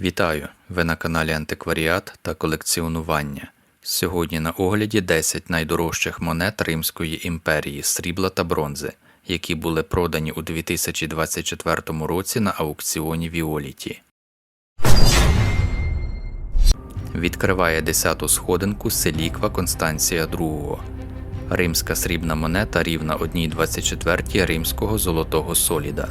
Вітаю! Ви на каналі Антикваріат та колекціонування. Сьогодні на огляді 10 найдорожчих монет Римської імперії срібла та бронзи, які були продані у 2024 році на аукціоні Віоліті. Відкриває 10-ту сходинку Селіква Констанція II. Римська срібна монета рівна 1,24 римського золотого соліда.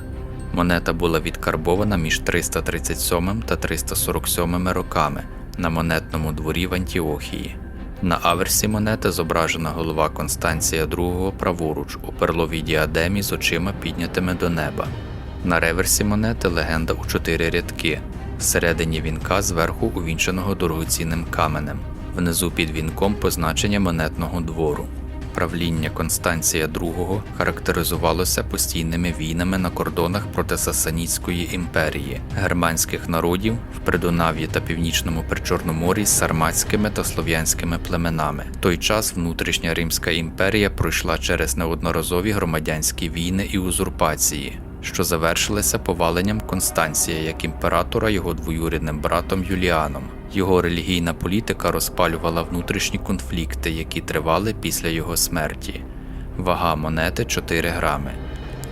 Монета була відкарбована між 337 та 347 роками на монетному дворі в Антіохії. На аверсі монети зображена голова Констанція II праворуч у перловій діадемі з очима піднятими до неба. На реверсі монети легенда у чотири рядки. Всередині вінка зверху увінченого дорогоцінним каменем, внизу під вінком позначення монетного двору. Правління Констанція II характеризувалося постійними війнами на кордонах проти Сасанітської імперії, германських народів в Придунав'ї та північному Причорномор'ї з сарматськими та слов'янськими племенами. В той час внутрішня Римська імперія пройшла через неодноразові громадянські війни і узурпації, що завершилися поваленням Констанція як імператора його двоюрідним братом Юліаном. Його релігійна політика розпалювала внутрішні конфлікти, які тривали після його смерті. Вага монети 4 грами.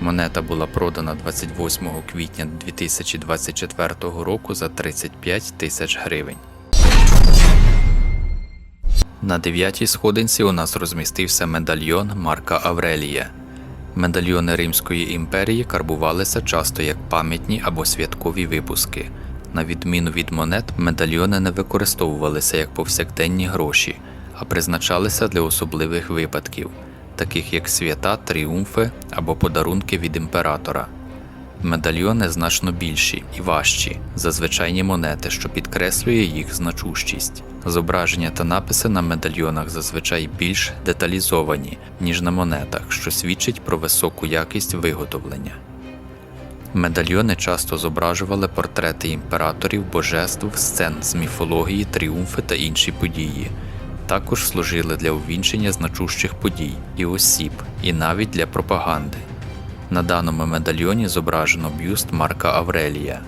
Монета була продана 28 квітня 2024 року за 35 тисяч гривень. На дев'ятій сходинці у нас розмістився медальйон Марка Аврелія. Медальйони Римської імперії карбувалися часто як пам'ятні або святкові випуски. На відміну від монет, медальйони не використовувалися як повсякденні гроші, а призначалися для особливих випадків, таких як свята, тріумфи або подарунки від імператора. Медальйони значно більші і важчі за звичайні монети, що підкреслює їх значущість. Зображення та написи на медальйонах зазвичай більш деталізовані, ніж на монетах, що свідчить про високу якість виготовлення. Медальйони часто зображували портрети імператорів, божеств, сцен з міфології, тріумфи та інші події. Також служили для увінчення значущих подій і осіб, і навіть для пропаганди. На даному медальйоні зображено бюст Марка Аврелія.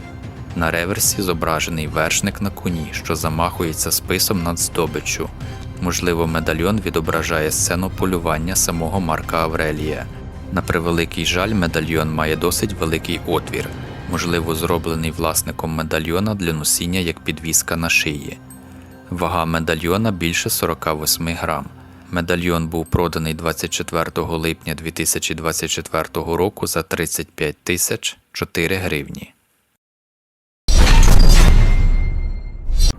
На реверсі зображений вершник на коні, що замахується списом над здобиччю. Можливо, медальйон відображає сцену полювання самого Марка Аврелія. На превеликий жаль, медальйон має досить великий отвір, можливо, зроблений власником медальйона для носіння як підвіска на шиї. Вага медальйона більше 48 грам. Медальйон був проданий 24 липня 2024 року за 35 тисяч 4 гривні.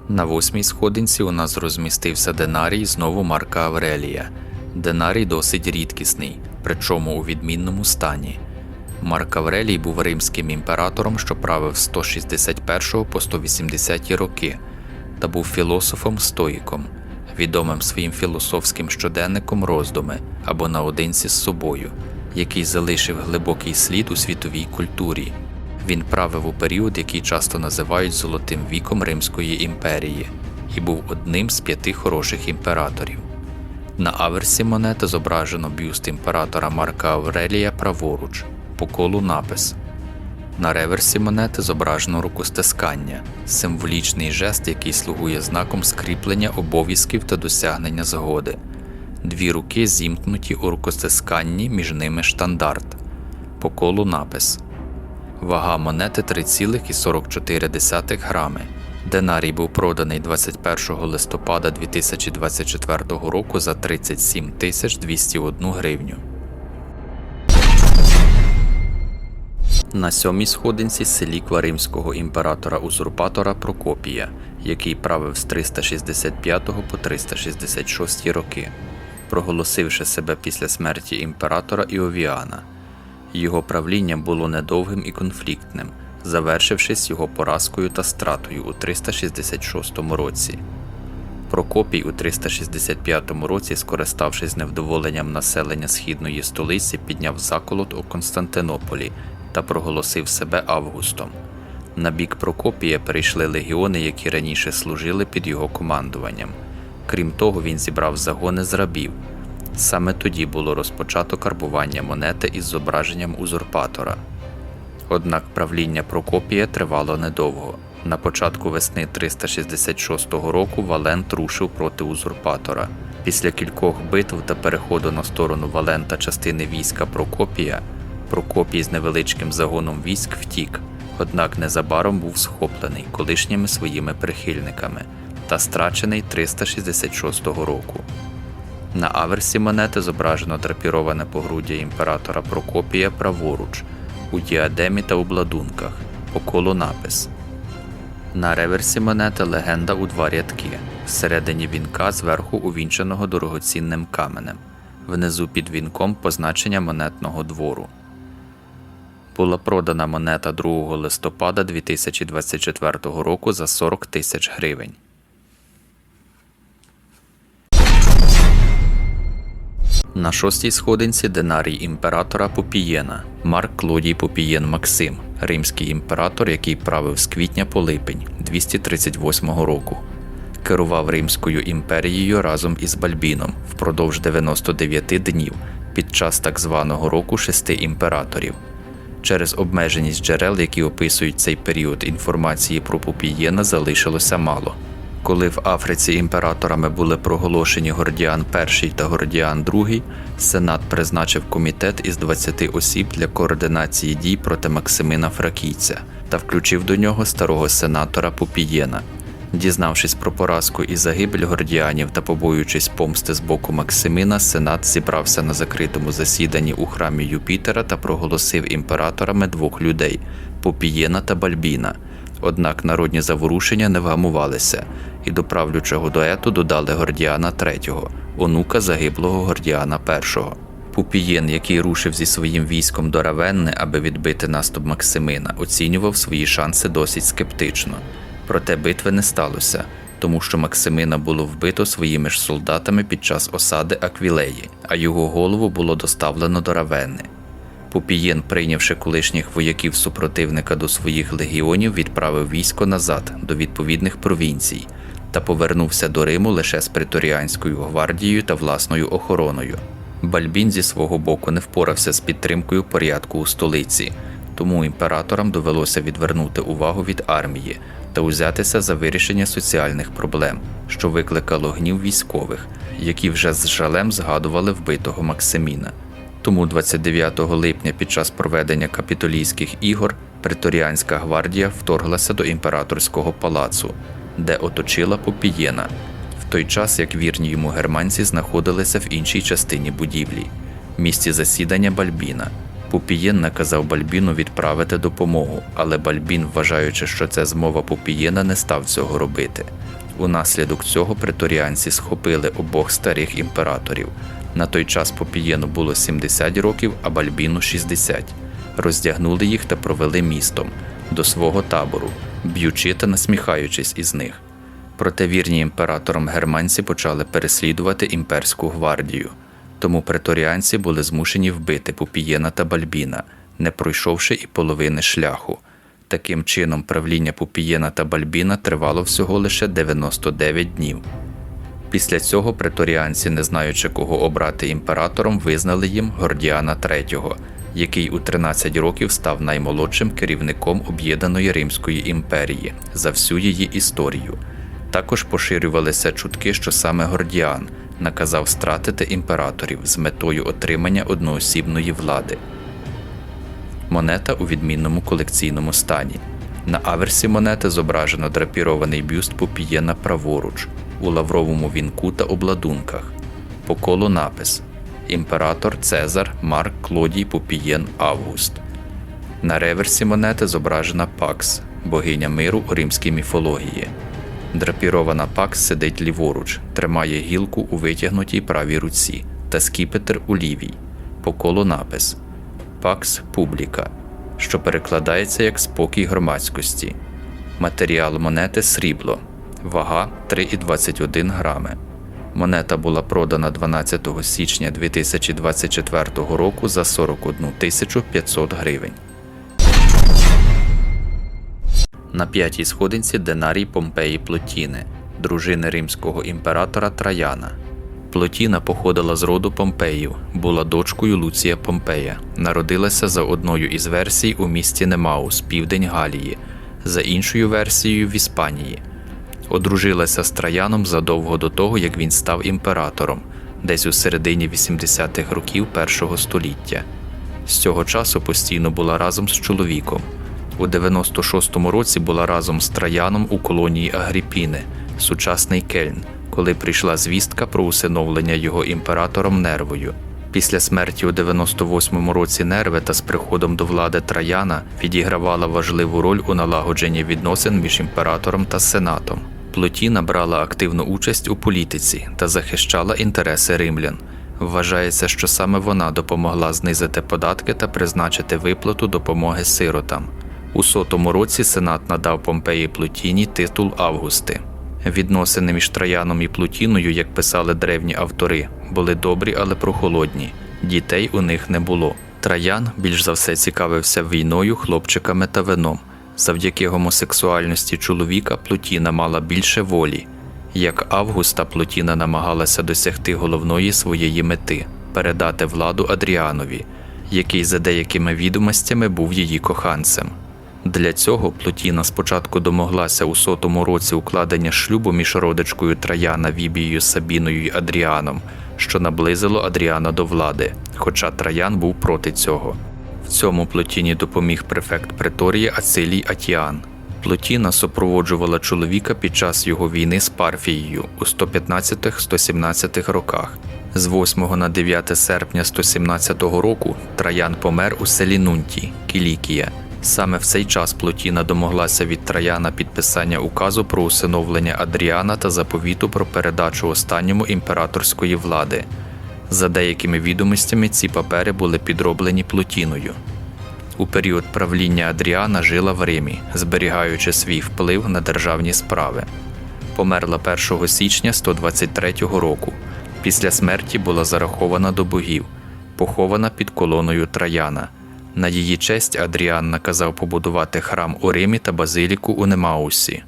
На восьмій сходинці у нас розмістився динарій знову Марка Аврелія. Динарій досить рідкісний, причому у відмінному стані. Марк Аврелій був римським імператором, що правив з 161 по 180 роки, та був філософом-стоїком, відомим своїм філософським щоденником роздуми або наодинці з собою, який залишив глибокий слід у світовій культурі. Він правив у період, який часто називають Золотим віком Римської імперії, і був одним з п'яти хороших імператорів. На аверсі монети зображено бюст імператора Марка Аврелія праворуч, по колу напис. На реверсі монети зображено рукостискання, символічний жест, який слугує знаком скріплення обов'язків та досягнення згоди. Дві руки зімкнуті у рукостисканні, між ними штандарт. По колу напис. Вага монети 3,44 грами. Динарій був проданий 21 листопада 2024 року за 37 тисяч 201 гривню. На сьомій сходинці селіква римського імператора-узурпатора Прокопія, який правив з 365 по 366 роки, проголосивши себе після смерті імператора Іовіана. Його правління було недовгим і конфліктним, завершившись його поразкою та стратою у 366 році. Прокопій у 365 році, скориставшись невдоволенням населення східної столиці, підняв заколот у Константинополі та проголосив себе Августом. На бік Прокопія перейшли легіони, які раніше служили під його командуванням. Крім того, він зібрав загони з рабів. Саме тоді було розпочато карбування монети із зображенням узурпатора. Однак правління Прокопія тривало недовго. На початку весни 366 року Валент рушив проти узурпатора. Після кількох битв та переходу на сторону Валента частини війська Прокопія, Прокопій з невеличким загоном військ втік, однак незабаром був схоплений колишніми своїми прихильниками та страчений 366 року. На аверсі монети зображено драпіроване погруддя імператора Прокопія праворуч, у діадемі та обладунках, около напис. На реверсі монети легенда у два рядки, всередині вінка зверху увінченого дорогоцінним каменем, внизу під вінком позначення монетного двору. Була продана монета 2 листопада 2024 року за 40 тисяч гривень. На шостій сходинці динарій імператора Попієна Марк Клодій Попієн Максим, римський імператор, який правив з квітня по липень 238 року. Керував Римською імперією разом із Бальбіном впродовж 99 днів під час так званого року шести імператорів. Через обмеженість джерел, які описують цей період інформації про Попієна, залишилося мало. Коли в Африці імператорами були проголошені Гордіан І та Гордіан II, Сенат призначив комітет із 20 осіб для координації дій проти Максимина Фракійця та включив до нього старого сенатора Попієна. Дізнавшись про поразку і загибель гордіанів та побоюючись помсти з боку Максимина, Сенат зібрався на закритому засіданні у храмі Юпітера та проголосив імператорами двох людей Попієна та Бальбіна. Однак народні заворушення не вгамувалися, і до правлячого дуету додали Гордіана III, онука загиблого Гордіана І. Пупієн, який рушив зі своїм військом до Равенни, аби відбити наступ Максимина, оцінював свої шанси досить скептично. Проте битви не сталося, тому що Максимина було вбито своїми ж солдатами під час осади Аквілеї, а його голову було доставлено до Равенни. Пупієн, прийнявши колишніх вояків супротивника до своїх легіонів, відправив військо назад до відповідних провінцій та повернувся до Риму лише з преторіанською гвардією та власною охороною. Бальбін зі свого боку не впорався з підтримкою порядку у столиці, тому імператорам довелося відвернути увагу від армії та узятися за вирішення соціальних проблем, що викликало гнів військових, які вже з жалем згадували вбитого Максиміна. Тому 29 липня під час проведення капітолійських ігор преторіанська гвардія вторглася до імператорського палацу, де оточила Попієна, в той час як вірні йому германці знаходилися в іншій частині будівлі, місці засідання Бальбіна. Пупієн наказав Бальбіну відправити допомогу, але Бальбін, вважаючи, що це змова Пупієна, не став цього робити. Унаслідок цього преторіанці схопили обох старих імператорів. На той час Попієну було 70 років, а Бальбіну 60. Роздягнули їх та провели містом до свого табору, б'ючи та насміхаючись із них. Проте вірні імператорам германці почали переслідувати імперську гвардію. Тому преторіанці були змушені вбити Пупієна та Бальбіна, не пройшовши і половини шляху. Таким чином, правління Пупієна та Бальбіна тривало всього лише 99 днів. Після цього преторіанці, не знаючи кого обрати імператором, визнали їм Гордіана III, який у 13 років став наймолодшим керівником об'єднаної Римської імперії за всю її історію. Також поширювалися чутки, що саме Гордіан наказав стратити імператорів з метою отримання одноосібної влади. Монета у відмінному колекційному стані. На аверсі монети зображено драпірований бюст Попієна праворуч, у лавровому вінку та обладунках. По колу напис Імператор Цезар Марк Клодій Попієн Август. На реверсі монети зображена Пакс, богиня миру у римській міфології. Драпірована Пакс сидить ліворуч, тримає гілку у витягнутій правій руці та скіпетр у лівій. По колу напис Пакс Публіка, що перекладається як спокій громадськості. Матеріал монети срібло, вага 3,21 грами. Монета була продана 12 січня 2024 року за 41 тисячу 500 гривень. На п'ятій сходинці Динарій Помпеї Плотіни, дружини римського імператора Траяна. Плотіна походила з роду Помпеїв, була дочкою Луція Помпея, народилася за одною із версій у місті Немаус, південь Галії. за іншою версією в Іспанії. Одружилася з Траяном задовго до того, як він став імператором, десь у середині 80-х років першого століття. З цього часу постійно була разом з чоловіком. У 96-му році була разом з Траяном у колонії Агріпіни, сучасний Кельн, коли прийшла звістка про усиновлення його імператором Нервою. Після смерті у 98-му році Нерви та з приходом до влади Траяна відігравала важливу роль у налагодженні відносин між імператором та сенатом. Плотіна брала активну участь у політиці та захищала інтереси римлян. Вважається, що саме вона допомогла знизити податки та призначити виплату допомоги сиротам. У сотому році Сенат надав Помпеї Плутіні титул Августи. Відносини між Траяном і Плутіною, як писали древні автори, були добрі, але прохолодні. Дітей у них не було. Траян більш за все цікавився війною, хлопчиками та вином. Завдяки гомосексуальності чоловіка Плутіна мала більше волі. Як Августа Плутіна намагалася досягти головної своєї мети передати владу Адріанові, який за деякими відомостями був її коханцем. Для цього Плутіна спочатку домоглася у сотому році укладення шлюбу між родичкою Траяна Вібією Сабіною й Адріаном, що наблизило Адріана до влади, хоча Траян був проти цього. В цьому Плотіні допоміг префект Преторії Ацилій Атіан. Плотіна супроводжувала чоловіка під час його війни з Парфією у 115-117 роках. З 8 на 9 серпня 117 року Траян помер у селі Нунті, Кілікія. Саме в цей час Плотіна домоглася від Траяна підписання указу про усиновлення Адріана та заповіту про передачу останньому імператорської влади. За деякими відомостями, ці папери були підроблені Плотіною. У період правління Адріана жила в Римі, зберігаючи свій вплив на державні справи. Померла 1 січня 123 року. Після смерті була зарахована до богів, похована під колоною Траяна. На її честь Адріан наказав побудувати храм у Римі та базиліку у Немаусі.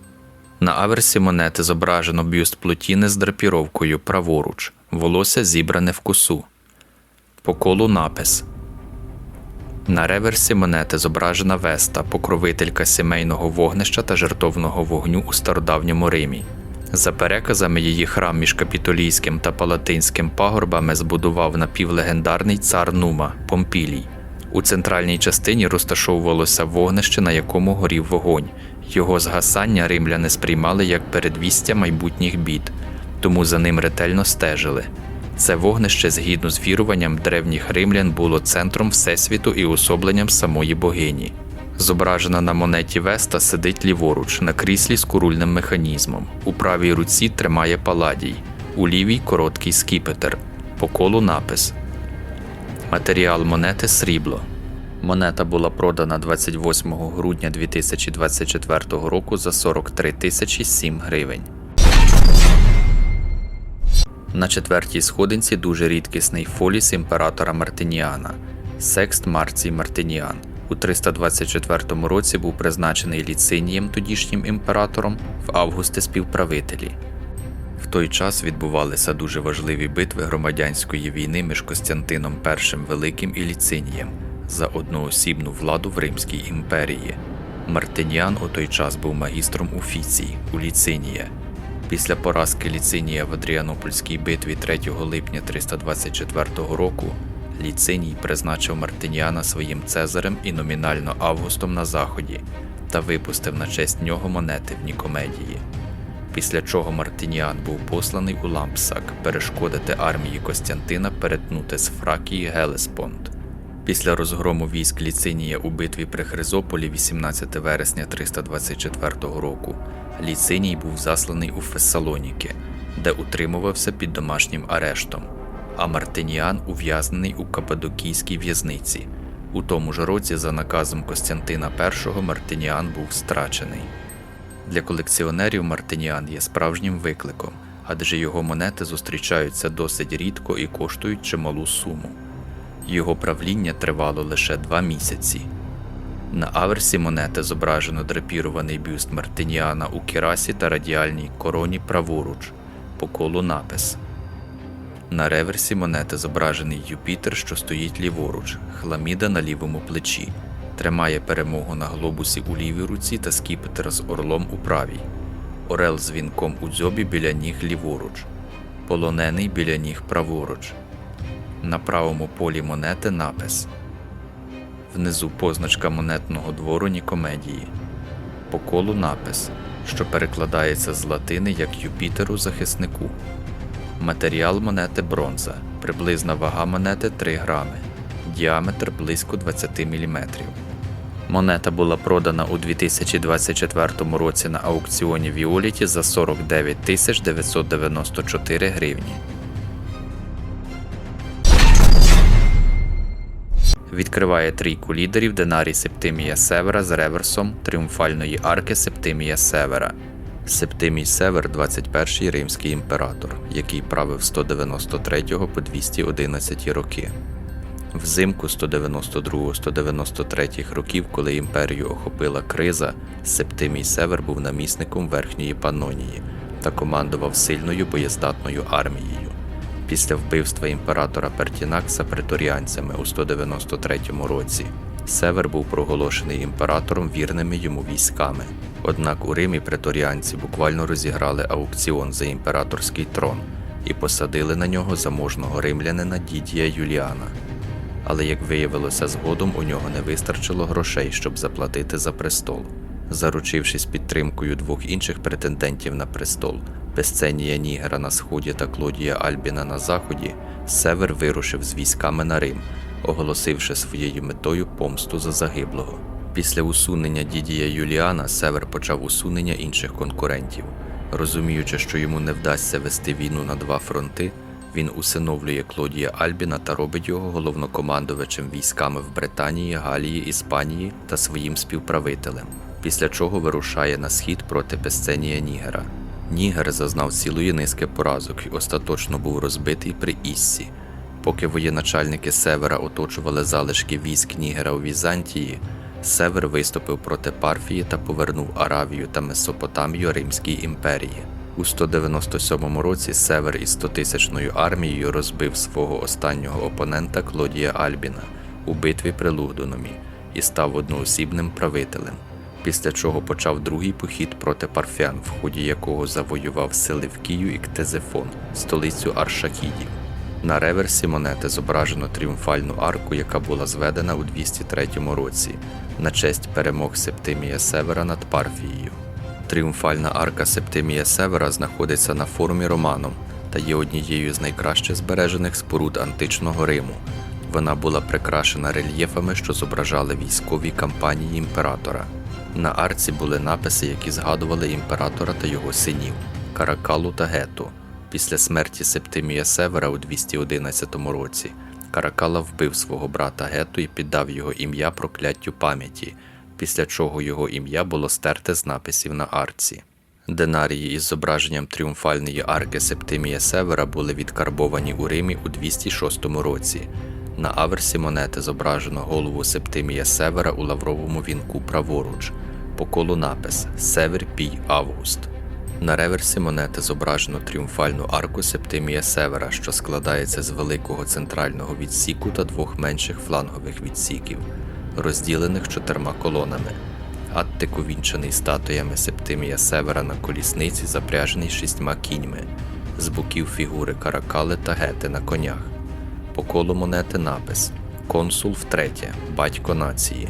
На аверсі монети зображено бюст Плотіни з драпіровкою праворуч, волосся зібране в косу. По колу напис. На реверсі монети зображена Веста, покровителька сімейного вогнища та жертовного вогню у стародавньому Римі. За переказами, її храм між капітолійським та палатинським пагорбами збудував напівлегендарний цар Нума Помпілій. У центральній частині розташовувалося вогнище, на якому горів вогонь. Його згасання римляни сприймали як передвістя майбутніх бід, тому за ним ретельно стежили. Це вогнище, згідно з віруванням древніх римлян, було центром Всесвіту і особленням самої богині. Зображена на монеті Веста сидить ліворуч на кріслі з курульним механізмом. У правій руці тримає паладій, у лівій короткий скіпетр, по колу напис. Матеріал монети срібло. Монета була продана 28 грудня 2024 року за 43 тисячі 7 гривень. На четвертій сходинці дуже рідкісний фоліс імператора Мартиніана Секст Марцій Мартиніан. У 324 році був призначений ліцинієм тодішнім імператором в августі співправителі. Той час відбувалися дуже важливі битви громадянської війни між Костянтином І Великим і Ліцинієм за одноосібну владу в Римській імперії. Мартиніан у той час був магістром Уфіцій у Ліцинія. Після поразки Ліцинія в Адріанопольській битві 3 липня 324 року Ліциній призначив Мартиніана своїм цезарем і номінально Августом на заході та випустив на честь нього монети в Нікомедії. Після чого Мартиніан був посланий у Лампсак перешкодити армії Костянтина перетнути з Фракії Гелеспонд. Після розгрому військ Ліцинія у битві при Хризополі 18 вересня 324 року Ліциній був засланий у Фессалоніки, де утримувався під домашнім арештом, а Мартиніан ув'язнений у Кападокійській в'язниці. У тому ж році, за наказом Костянтина І, Мартиніан був страчений. Для колекціонерів Мартиніан є справжнім викликом, адже його монети зустрічаються досить рідко і коштують чималу суму. Його правління тривало лише два місяці. На аверсі монети зображено драпірований бюст Мартиніана у кірасі та радіальній короні праворуч, по колу напис. На реверсі монети зображений Юпітер, що стоїть ліворуч, хламіда на лівому плечі Тримає перемогу на глобусі у лівій руці та скіпетр з орлом у правій. Орел з вінком у дзьобі біля ніг ліворуч. Полонений біля ніг праворуч. На правому полі монети напис. Внизу позначка монетного двору Нікомедії. По колу напис, що перекладається з латини як Юпітеру захиснику. Матеріал монети бронза. Приблизна вага монети 3 грами. Діаметр близько 20 мм. Монета була продана у 2024 році на аукціоні Віоліті за 49 тисяч 994 гривні. Відкриває трійку лідерів Динарій Септимія Севера з реверсом тріумфальної арки Септимія Севера. Септимій Север 21-й римський імператор, який правив 193 по 211 роки. Взимку 192-193 років, коли імперію охопила криза, Септимій Север був намісником Верхньої Панонії та командував сильною боєздатною армією. Після вбивства імператора Пертінакса преторіанцями у 193 році Север був проголошений імператором вірними йому військами. Однак у Римі преторіанці буквально розіграли аукціон за імператорський трон і посадили на нього заможного римлянина Дідія Юліана. Але як виявилося згодом, у нього не вистачило грошей, щоб заплатити за престол. Заручившись підтримкою двох інших претендентів на престол Песценія Нігера на сході та Клодія Альбіна на заході, Север вирушив з військами на Рим, оголосивши своєю метою помсту за загиблого. Після усунення Дідія Юліана Север почав усунення інших конкурентів. Розуміючи, що йому не вдасться вести війну на два фронти, він усиновлює Клодія Альбіна та робить його головнокомандувачем військами в Британії, Галії, Іспанії та своїм співправителем, після чого вирушає на схід проти Песценія Нігера. Нігер зазнав цілої низки поразок і остаточно був розбитий при Іссі. Поки воєначальники Севера оточували залишки військ Нігера у Візантії, Север виступив проти Парфії та повернув Аравію та Месопотамію Римській імперії. У 197 році Север із 100-тисячною армією розбив свого останнього опонента Клодія Альбіна у битві при Лугдунумі і став одноосібним правителем, після чого почав другий похід проти парфян, в ході якого завоював Селевкію і Ктезефон, столицю Аршакідів. На реверсі монети зображено тріумфальну арку, яка була зведена у 203 році на честь перемог Септимія Севера над Парфією. Тріумфальна арка Септимія Севера знаходиться на форумі Романом та є однією з найкраще збережених споруд античного Риму. Вона була прикрашена рельєфами, що зображали військові кампанії імператора. На арці були написи, які згадували імператора та його синів Каракалу та Гету. Після смерті Септимія Севера у 211 році Каракала вбив свого брата Гету і піддав його ім'я прокляттю пам'яті, після чого його ім'я було стерте з написів на арці. Динарії із зображенням тріумфальної арки Септимія Севера були відкарбовані у Римі у 206 році. На аверсі монети зображено голову Септимія Севера у лавровому вінку праворуч, по колу напис Север Пій Август. На реверсі монети зображено тріумфальну арку Септимія Севера, що складається з великого центрального відсіку та двох менших флангових відсіків, розділених чотирма колонами. Аттик увінчений статуями Септимія Севера на колісниці, запряжений шістьма кіньми, з боків фігури каракали та гети на конях. По колу монети напис Консул втретє, батько нації.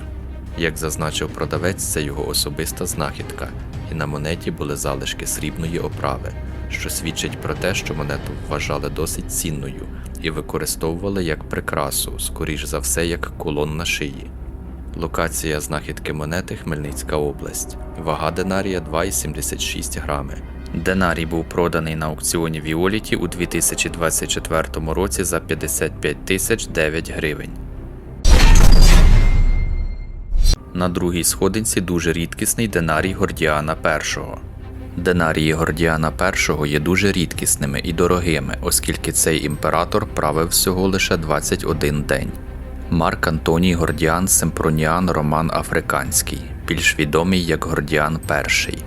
Як зазначив продавець, це його особиста знахідка, і на монеті були залишки срібної оправи, що свідчить про те, що монету вважали досить цінною і використовували як прикрасу, скоріш за все, як кулон на шиї. Локація знахідки монети Хмельницька область. Вага динарія 2,76 грами. Динарій був проданий на аукціоні Віоліті у 2024 році за 55 тисяч 9 гривень. На другій сходинці дуже рідкісний динарій Гордіана І. Динарії Гордіана І є дуже рідкісними і дорогими, оскільки цей імператор правив всього лише 21 день. Марк Антоній Гордіан Семпроніан Роман Африканський, більш відомий як Гордіан І,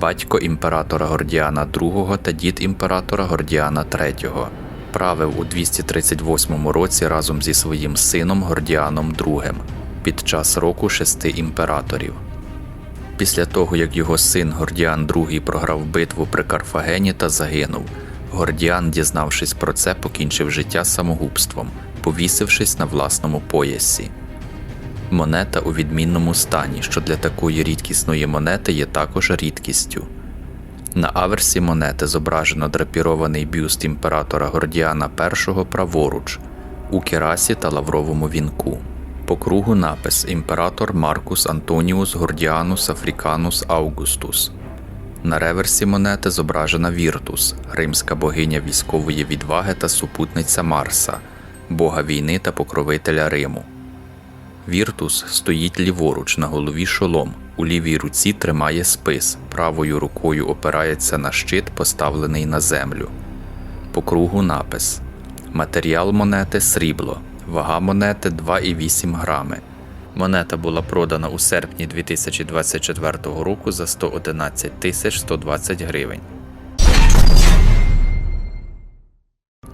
батько імператора Гордіана II та дід імператора Гордіана III. Правив у 238 році разом зі своїм сином Гордіаном II. під час року шести імператорів. Після того, як його син Гордіан II програв битву при Карфагені та загинув, Гордіан, дізнавшись про це, покінчив життя самогубством, повісившись на власному поясі. Монета у відмінному стані, що для такої рідкісної монети є також рідкістю. На аверсі монети зображено драпірований бюст імператора Гордіана І праворуч у керасі та лавровому вінку. По кругу напис Імператор Маркус Антоніус Гордіанус Африканус Аугустус. На реверсі монети зображена Віртус, римська богиня військової відваги та супутниця Марса, бога війни та покровителя Риму. Віртус стоїть ліворуч на голові шолом, у лівій руці тримає спис, правою рукою опирається на щит, поставлений на землю. По кругу напис Матеріал монети срібло, вага монети 2,8 грами. Монета була продана у серпні 2024 року за 111 тисяч 120 гривень.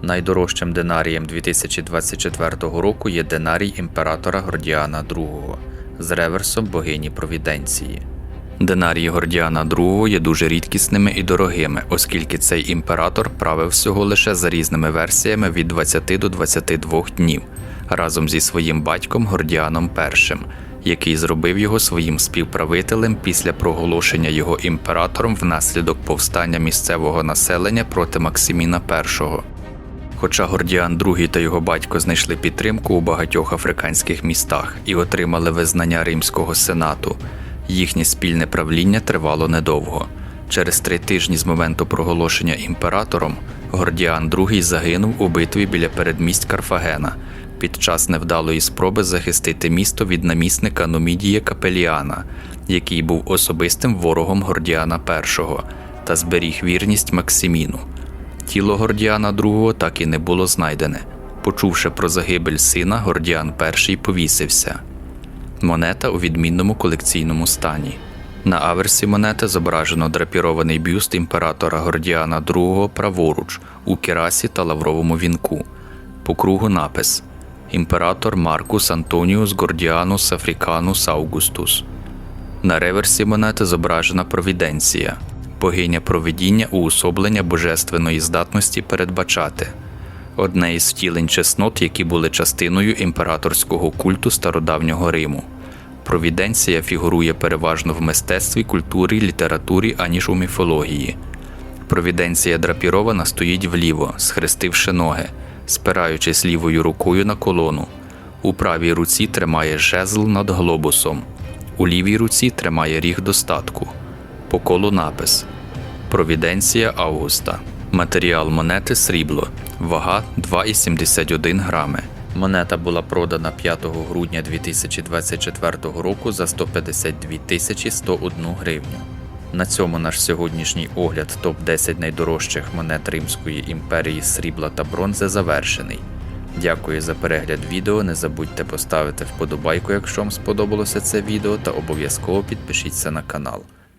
Найдорожчим динарієм 2024 року є динарій імператора Гордіана II з реверсом богині Провіденції. Динарії Гордіана II є дуже рідкісними і дорогими, оскільки цей імператор правив всього лише за різними версіями від 20 до 22 днів разом зі своїм батьком Гордіаном І, який зробив його своїм співправителем після проголошення його імператором внаслідок повстання місцевого населення проти Максиміна І. Хоча Гордіан II та його батько знайшли підтримку у багатьох африканських містах і отримали визнання Римського сенату, їхнє спільне правління тривало недовго. Через три тижні з моменту проголошення імператором Гордіан II загинув у битві біля передмість Карфагена під час невдалої спроби захистити місто від намісника Нумідія Капеліана, який був особистим ворогом Гордіана І та зберіг вірність Максиміну. Тіло Гордіана II так і не було знайдене. Почувши про загибель сина, Гордіан І повісився. Монета у відмінному колекційному стані. На аверсі монети зображено драпірований бюст імператора Гордіана II праворуч у керасі та лавровому вінку. По кругу напис Імператор Маркус Антоніус Гордіанус Африканус Аугустус. На реверсі монети зображена Провіденція, богиня провидіння уособлення божественної здатності передбачати, одне із втілень чеснот, які були частиною імператорського культу стародавнього Риму. Провіденція фігурує переважно в мистецтві, культурі, літературі, аніж у міфології. Провіденція драпірована стоїть вліво, схрестивши ноги, спираючись лівою рукою на колону. У правій руці тримає жезл над глобусом, у лівій руці тримає ріг достатку. По колу напис Провіденція Августа. Матеріал монети срібло. Вага 2,71 грами. Монета була продана 5 грудня 2024 року за 152 тисячі 101 гривню. На цьому наш сьогоднішній огляд топ-10 найдорожчих монет Римської імперії срібла та бронзи завершений. Дякую за перегляд відео. Не забудьте поставити вподобайку, якщо вам сподобалося це відео, та обов'язково підпишіться на канал.